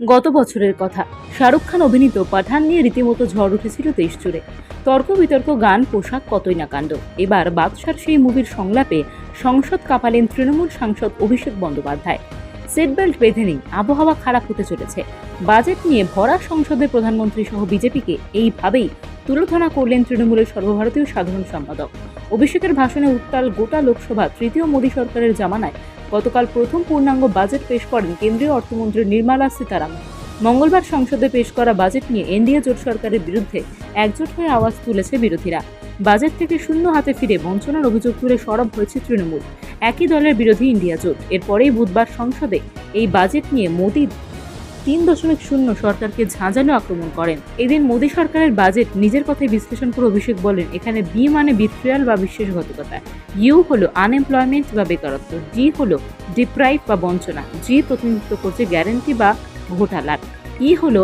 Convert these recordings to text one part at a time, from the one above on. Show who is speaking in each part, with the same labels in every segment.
Speaker 1: গত বছরের কথা। শাহরুখ খান অভিনীত পাঠান নিয়ে রীতিমতো ঝড় উঠেছিল দেশ জুড়ে। তর্ক বিতর্ক, গান, পোশাক কতই না কাণ্ড। এবার বাদশার সেই মুভির সংলাপে সংসদ কাঁপালেন তৃণমূল সাংসদ অভিষেক বন্দ্যোপাধ্যায়। সেট বেল্ট বেঁধে নেই, আবহাওয়া খারাপ হতে চলেছে। বাজেট নিয়ে ভরা সংসদে প্রধানমন্ত্রী সহ বিজেপিকে এইভাবেই তুলোধনা করলেন তৃণমূলের সর্বভারতীয় সাধারণ সম্পাদক। অভিষেকের ভাষণে উত্তাল গোটা লোকসভা, তৃতীয় মোদী সরকারের জামানায় গতকাল প্রথম পূর্ণাঙ্গ বাজেট পেশ করেন কেন্দ্রীয় অর্থমন্ত্রী নির্মলা সীতারামন। মঙ্গলবার সংসদে পেশ করা বাজেট নিয়ে এনডিএ জোট সরকারের বিরুদ্ধে একজোট হয়ে আওয়াজ তুলেছে বিরোধীরা। বাজেট থেকে শূন্য হাতে ফিরে বঞ্চনার অভিযোগ তুলে সরব হয়েছে তৃণমূল। একই দলের বিরোধী ইন্ডিয়া জোট। এরপরেই বুধবার সংসদে এই বাজেট নিয়ে মোদী তিন দশমিক শূন্য সরকারকে ঝাঁঝালো আক্রমণ করেন। এদিন মোদী সরকারের বাজেট নিজের কথায় বিশ্লেষণ করে অভিষেক বলেন, এখানে বি মানে বিট্রিয়াল বা বিশ্বাসঘাতকতা ইউ হলো আনএমপ্লয়মেন্ট বা বেকারত্ব ডি হলো ডিপ্রাইভ বা বঞ্চনা, জি প্রতিনিধিত্ব করছে গ্যারেন্টি বা ঘোটালার ই হলো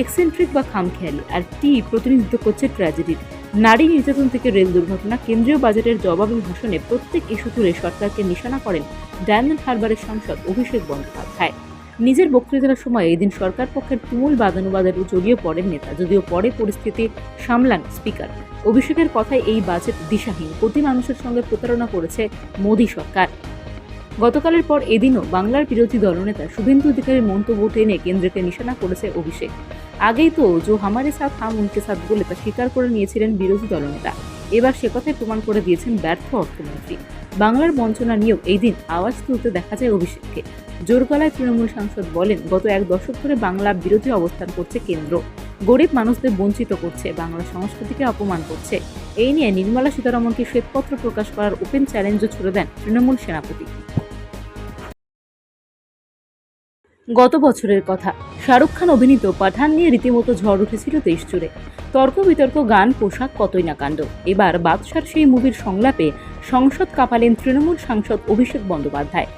Speaker 1: এক্সেন্ট্রিক বা খামখেয়ালি, আর টি প্রতিনিধিত্ব করছে ট্র্যাজেডির নারী নির্যাতন থেকে রেল দুর্ঘটনা, কেন্দ্রীয় বাজেটের জবাবি ভাষণে প্রত্যেক ইস্যু তুলে সরকারকে নিশানা করেন ডায়মন্ড হারবারের সাংসদ অভিষেক বন্দ্যোপাধ্যায়। নিজের বক্তৃতার সময় এদিন সরকার পক্ষের তুমুল বাদানুবাদের জড়িয়ে পড়েন নেতা। যদিও পরে পরিস্থিতি সামলান স্পিকার। অভিষেকের কথায় এই বাজেট দিশাহীন। কোটি মানুষের সঙ্গে প্রতারণা করেছে মোদী সরকার। গতকালের পর এদিনও বাংলার বিরোধী দলনেতা শুভেন্দু অধিকারীর মন্তব্য টেনে কেন্দ্রকে নিশানা করেছে অভিষেক। আগেই তো জো হামারে সাথ হাম উনকে সাথ বলে তা স্বীকার করে নিয়েছিলেন বিরোধী দলনেতা। এবার সে কথাই প্রমাণ করে দিয়েছেন ব্যর্থ অর্থমন্ত্রী। বাংলার বঞ্চনা নিয়েও এই দিন আওয়াজ তুলতে দেখা যায় অভিষেককে। জোর গলায় তৃণমূল সাংসদ বলেন, গত এক দশক ধরে বাংলা বিরোধী অবস্থান করছে কেন্দ্র। গরিব মানুষদের বঞ্চিত করছে, বাংলা সংস্কৃতিকে অপমান করছে। এই নিয়ে নির্মলা সীতারমনকে শ্বেতপত্র প্রকাশ করার ওপেন চ্যালেঞ্জও ছুড়ে দেন তৃণমূল সেনাপতি। গত বছরের কথা শাহরুখ খান অভিনীত পাঠান নিয়ে রীতিমতো ঝড় উঠেছিল দেশ জুড়ে তর্ক বিতর্ক, গান, পোশাক, কতই না কাণ্ড। এবার বাদশার সেই মুভির সংলাপে সংসদ কাঁপালেন তৃণমূল সাংসদ অভিষেক বন্দ্যোপাধ্যায়।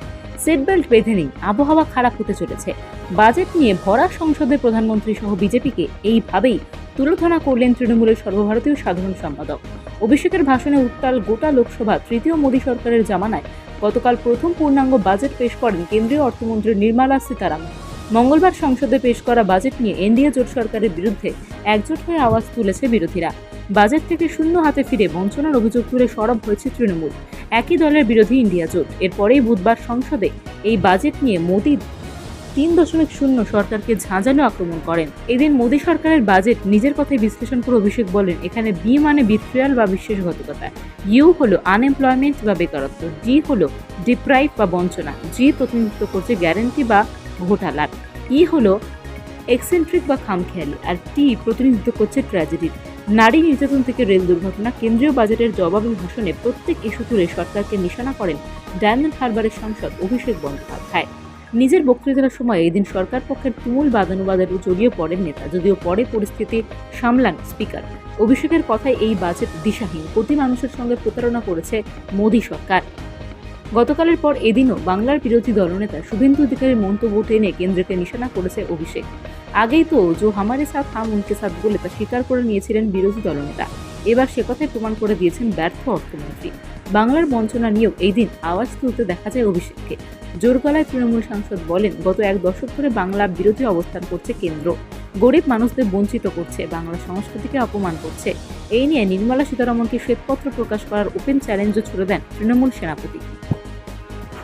Speaker 1: সেট বেল্ট বেঁধে নেই, আবহাওয়া খারাপ হতে চলেছে। বাজেট নিয়ে ভরা সংসদে প্রধানমন্ত্রী সহ বিজেপিকে এইভাবেই তুলোধনা করলেন তৃণমূলের সর্বভারতীয় সাধারণ সম্পাদক। অভিষেকের ভাষণে উত্তাল গোটা লোকসভা তৃতীয় মোদী সরকারের জামানায় গতকাল প্রথম পূর্ণাঙ্গ বাজেট পেশ করেন কেন্দ্রীয় অর্থমন্ত্রী নির্মলা সীতারামন। মঙ্গলবার সংসদে পেশ করা বাজেট নিয়ে এনডিএ জোট সরকারের বিরুদ্ধে একজোট হয়ে আওয়াজ তুলেছে বিরোধীরা। বাজেট থেকে শূন্য হাতে ফিরে বঞ্চনার অভিযোগ তুলে সরব হয়েছে তৃণমূল। একই দলের বিরোধী ইন্ডিয়া জোট। এরপরেই বুধবার সংসদে এই বাজেট নিয়ে মোদী তিন দশমিক শূন্য সরকারকে ঝাঁঝালো আক্রমণ করেন। এদিন মোদী সরকারের বাজেট নিজের কথায় বিশ্লেষণ করে অভিষেক বলেন, এখানে বি মানে বিট্রিয়াল বা বিশ্বাসঘাতকতা। ইউ হলো আনএমপ্লয়মেন্ট বা বেকারত্ব। ডি হলো ডিপ্রাইভ বা বঞ্চনা। জি প্রতিনিধিত্ব করছে গ্যারেন্টি বা ঘোটালার। ই হলো এক্সেন্ট্রিক বা খামখেয়ালি আর টি প্রতিনিধিত্ব করছে ট্র্যাজেডির নারী নির্যাতন থেকে রেল দুর্ঘটনা, কেন্দ্রীয় বাজেটের জবাবি ভাষণে প্রত্যেক ইস্যু তুলে সরকারকে নিশানা করেন ডায়মন্ড হারবারের সাংসদ অভিষেক বন্দ্যোপাধ্যায়। নিজের বক্তৃতার সময় এদিন সরকার পক্ষের তুমুল বাদানুবাদের জড়িয়ে পড়েন নেতা, যদিও পরে পরিস্থিতি সামলান স্পিকার অভিষেকের কথায় এই বাজেট দিশাহীন। কোটি মানুষের সঙ্গে প্রতারণা করেছে মোদী সরকার। গতকালের পর এদিনও বাংলার বিরোধী দলনেতা শুভেন্দু অধিকারীর মন্তব্য টেনে কেন্দ্রকে নিশানা করেছে অভিষেক। আগেই তো জো হামারে সাথ, হাম উনকে সাথ বলে তা স্বীকার করে নিয়েছিলেন বিরোধী দলনেতা। এবার সে কথাই প্রমাণ করে দিয়েছেন ব্যর্থ অর্থমন্ত্রী। বাংলার বঞ্চনা নিয়েও এই দিন আওয়াজ তুলতে দেখা যায় অভিষেককে। জোর গলায় তৃণমূল সাংসদ বলেন, গত এক দশক ধরে বাংলা বিরোধী অবস্থান করছে কেন্দ্র। গরিব মানুষদের বঞ্চিত করছে, বাংলা সংস্কৃতিকে অপমান করছে। এই নিয়ে নির্মলা সীতারমনকে শ্বেতপত্র প্রকাশ করার ওপেন চ্যালেঞ্জও ছুড়ে দেন তৃণমূল সেনাপতি।